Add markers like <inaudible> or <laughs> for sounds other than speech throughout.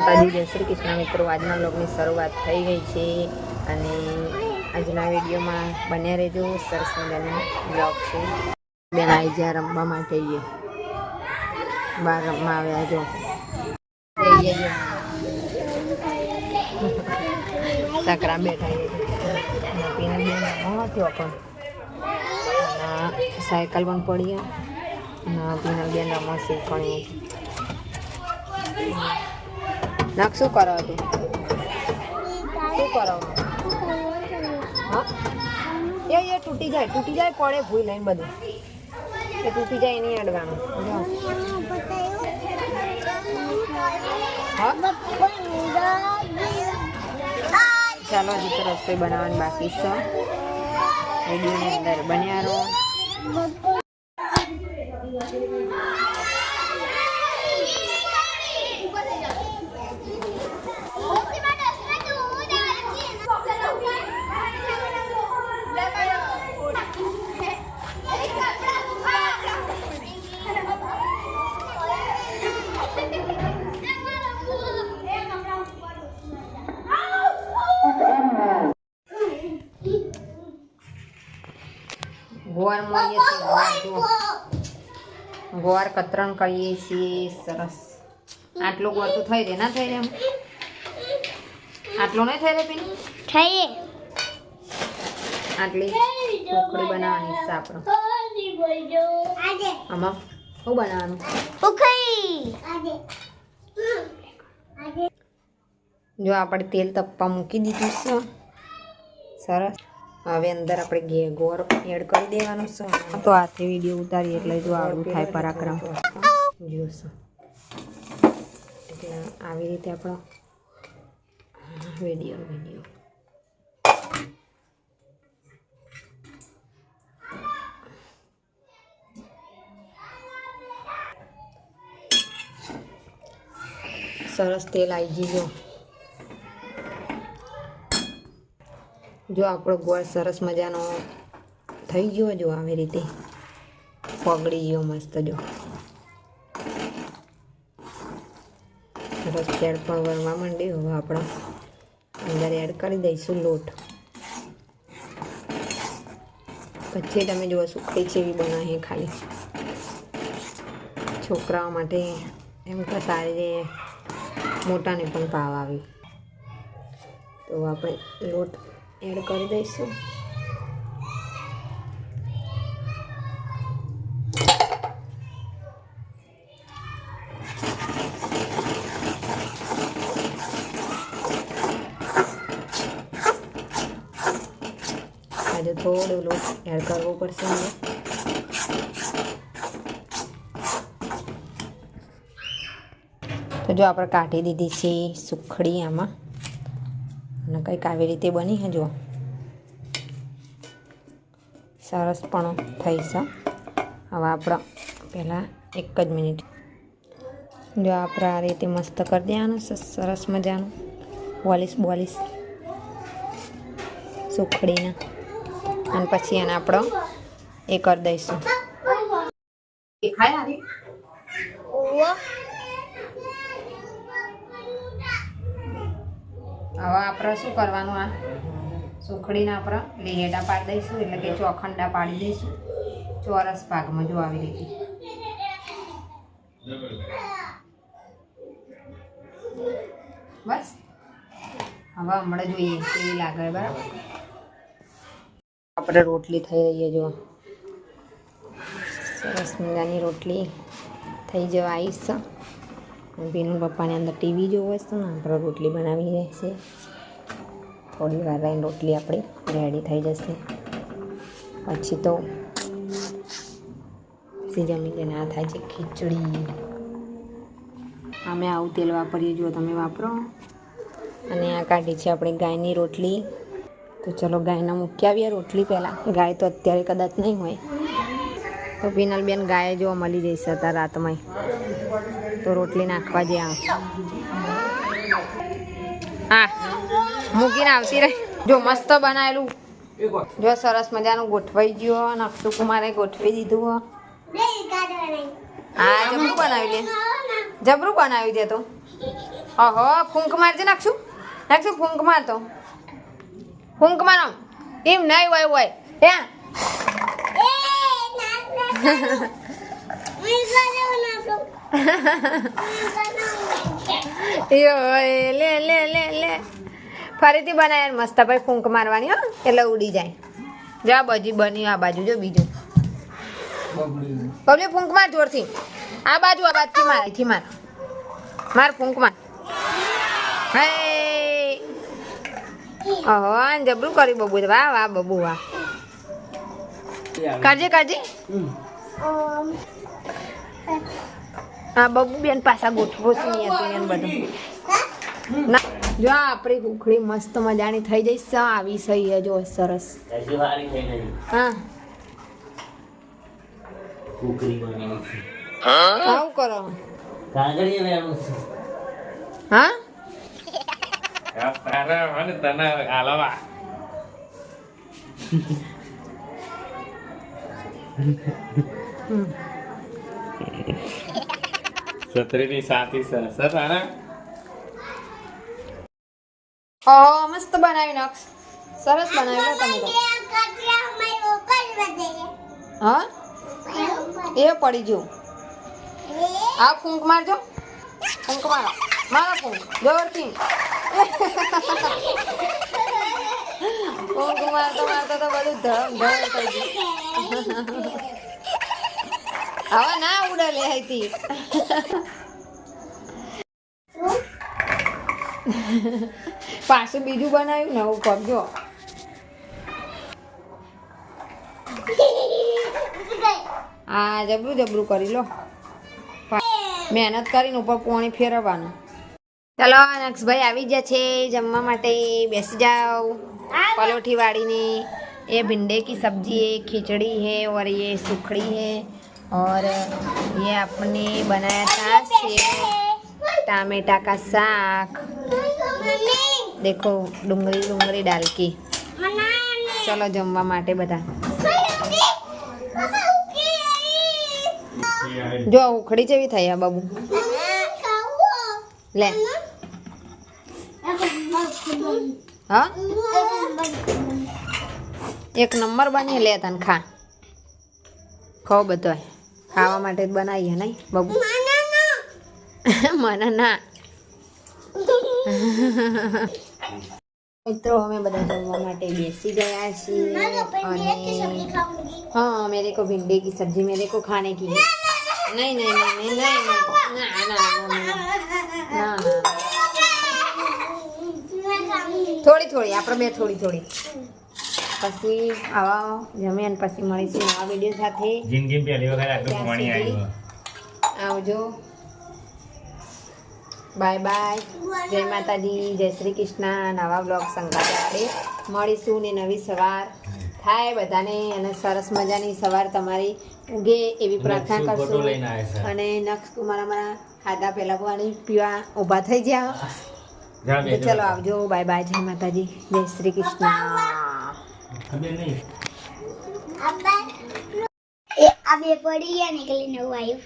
માતાજી જય શ્રી કૃષ્ણ મિત્રો, આજના બ્લોગની શરૂઆત થઈ ગઈ છે અને આજના વિડીયોમાં બન્યા રહેજો સરસ મજાનો બ્લોગ છે. બેન આવી જ્યાં રમવા માટે જઈએ બહાર રમવા આવ્યા જો. સકરા બેઠા પીને બેન પણ. સાયકલ પણ પડી પીને બેન રમવા શીખવાની નાક શું કરો તું શું કરો? હા? એ એ તૂટી જાય તૂટી જાય પડે ભૂઈ લઈને બધું. એ તૂટી જાય નહીં અડવાનું. ચાલો, હજી તો રસોઈ બનાવવાની બાકી છે. વિડીયોની અંદર બન્યા રહો ગોવાર મળીએ છીએ ગોવાર જુઓ ગોવાર કતરણ કરીએ છીએ સરસ. આટલું ગોળ તો થઈ રહે ના થઈ રહે એમ? આટલું નહીં થઈ રહે પીન થઈ આટલી ઢોકળી બનાવવાની છે આપણે. આમાં શું બનાવવાનું? ઉખઈ જો આપણે તેલ તપવા મૂકી દીધું છે. સરસ. હવે અંદર આપણે ગોળ એડ કરી દેવાનું છે. તો આથી વીડિયો ઉતારી એટલે જો આવું થાય પરાક્રમ. જોશો. એટલે આવી રીતે આપણો વીડિયો વીડિયો સરસ તેલ આવી ગયું જો આપણો ગોળ સરસ મજાનો થઈ ગયો જો આવી રીતે. પગડી ગયો મસ્ત જો. સરસ તેલ પણ વરવા માંડ્યું હવે આપણે અંદર એડ કરી દઈશું લોટ. પછી તમે જુઓ સુખડી ચેવી બનાવે ખાલી. છોકરાઓ માટે એમ કે સારી રીતે મોટાને પણ ભાવ આવી. તો આપણે લોટ એડ કરી દઈશું. આજે થોડું લોટ એડ કરવો પડશે મને. તો જો આપણે કાઢી દીધી છે સુખડી આમાં. અને કંઈક આવી રીતે બની છે જો. સરસ પણ થઈ છે. હવે આપણે પહેલાં એક જ મિનિટ. જો આપણે આ રીતે મસ્ત કરી દેવાનું સરસ મજાનું. બોલીસ બોલીસ સુખડીને. અને પછી એને આપણો એ કરી દઈશું. હવે આપણે શું કરવાનું આ? સુખડીને આપણે લેહેડા પાડી દઈશું, એટલે કે ચોખંડા પાડી દઈશું. ચોરસ ભાગમાં જો આવી રીતે. બસ. હવે હમણાં જોઈએ કેવી લાગે, બરાબર? આપણે રોટલી થઈ રહી જો. સરસ મજાની રોટલી થઈ જવા આવીશ છે પપ્પાની અંદર ટીવી જોવે છે ને, આપણે રોટલી બનાવી રહેશે. થોડી વાર રહીને રોટલી આપણી રેડી થઈ જશે. પછી તો પછી જમી લઈને આ થાય છે ખીચડી. અમે આવું તેલ વાપરીએ જો તમે વાપરો. અને આ કાઢી છે આપણે ગાયની રોટલી. તો ચલો ગાયના મૂકી આવીએ રોટલી પહેલાં? ગાય તો અત્યારે કદાચ નહીં હોય. તો પિનલબેન ગાય જોવા મળી જશે અત્યારે રાતમાં તો રોટલી નાખવા જે હા મૂકીને આવતી રહી. જો મસ્ત બનાવેલું જો સરસ મજાનું ગોઠવાઈ ગયું અક્ષુ કુમારે ગોઠવી દીધું હો. જબરું બનાવી લે. જબરું બનાવી દે તો. ઓહો ફૂંક મારજે નાખશું નાખશું ફૂંક મારતો ફૂંક મારો એમ નહીં હોય હોય. ત્યાં યો એ <laughs> લે લે લે લે. ફરીથી બનાવે મસ્ત ભાઈ ફૂંક મારવાની હો. એટલે ઉડી જાય. જો આ બાજુ બની આ બાજુ જો બીજું. બબલી ફૂંક માર જોરથી. આ બાજુ આ બાજુથી માર અહીંથી માર. માર ફૂંક માર. હે. ઓહો આને જબરું કરી બબુ વાહ વાહ બબુ વાહ. કરજે કરજે હા બબુ બેન પાછા ગોઠવો છે નહીં હતું એને બધું ના જો આ આપણી ઉખડી મસ્ત મજાની થઈ જઈ સ આવી સહી જો સરસ હજી વારી થઈ નથી હા કુકરી બનાવી છે આવું કરો કાગળિયા લેવાનું છે હા તારે મને તને આલવા સત્રીની મસ્ત બનાવી નાખ સરસ બનાવી તમે તો. હા? એ પડી ગયું. આ ફૂંક મારજો. ફૂંક મારો. ફૂંક. જોરથી. ફૂંક મારતો મારતો તો બધું ધમ હવે ના ઉડે લે હતી પાછું બીજું બનાવ્યું નવું પગજો આ જબરું જબરું કરી લો મહેનત કરીને ઉપર પોણી ફેરવવાનું ચલો નક્ષભાઈ આવી ગયા છે જમવા માટે બેસી જાઓ पलोठी वाड़ी ये भिंडे की सब्जी है खिचड़ी है और ये सुखड़ी है और ये आपने बनाया था सेव टमाटा का साग देखो डूंगरी डूंगरी डाल के ચલો જમવા માટે બધા જો ઉખડી જેવી થઈ આ બાબુ લે હા એક નંબર બની લે તને ખા ખાવ બધો ખાવા માટે જ બનાવીએ નહીં બાબુ મને ના મિત્રો અમે બધા જમવા માટે બેસી ગયા છીએ અને हाँ मेरे को भिंडी की सब्जी मेरे को खाने की है नहीं नहीं नहीं नहीं नहीं नहीं ना ना ना ना થોડી થોડી આપણે બે થોડી થોડી પછી આવા અને પછી મળીશું નવા વીડિયો સાથે. જિંદગી પહેલી વખત આટલું પાણી આવ્યું આવજો. બાય બાય જય માતાજી જય શ્રી કૃષ્ણ. નવા બ્લોગ આપણે મળીશું ને નવી સવાર. થાય બધાને અને સરસ મજાની સવાર તમારી ઉગે એવી પ્રાર્થના કરશું. અને નક્ષ મારા મારા ખાધા પહેલા પાણી પીવા ઊભા થઈ જાઓ. ચલો આવજો. બાય બાય જય માતાજી. જય શ્રી કૃષ્ણ. ખબર નહીં. આ બે પડી ગયા નીકળી નવું આવ્યું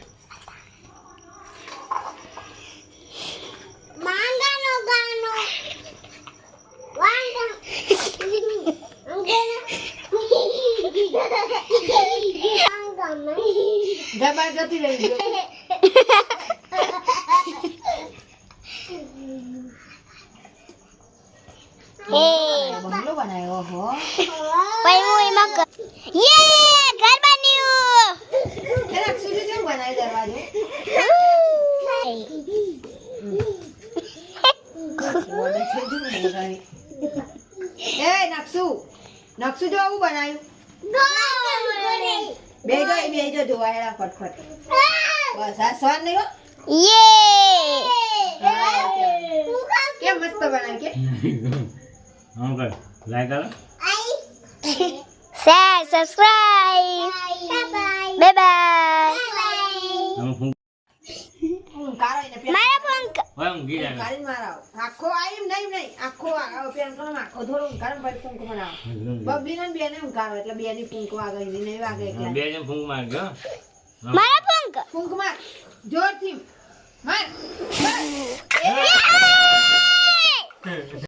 માંગાનો ગાનો. વાંગા જબા જતી રહી <laughs> ગયો બંગલો બનાવ્યો હો. પછી હું એમાં યે ઘર બન્યું એના સુધી કેમ બનાવી દરવાજો એ નકસુ નકસુ જો આવું બનાવ્યું. બેજો એ બેજો જોવાયેલા ફટફટ. બસ આ સ્વાદ નહીં હો. યે કેમ મસ્ત બનાવ્યું કે? <laughs> હા લાઈક કરો. શેર સબસ્ક્રાઇબ બાય બાય મારા ફોન આખો નહીં નહીં. આખો પેનકોનો આખો ધોરો ઉંકાર ભાઈ ફૂંક મનાવો બબલી એટલે બે ની વાગે નહીં વાગે એટલે. બે ને જોરથી.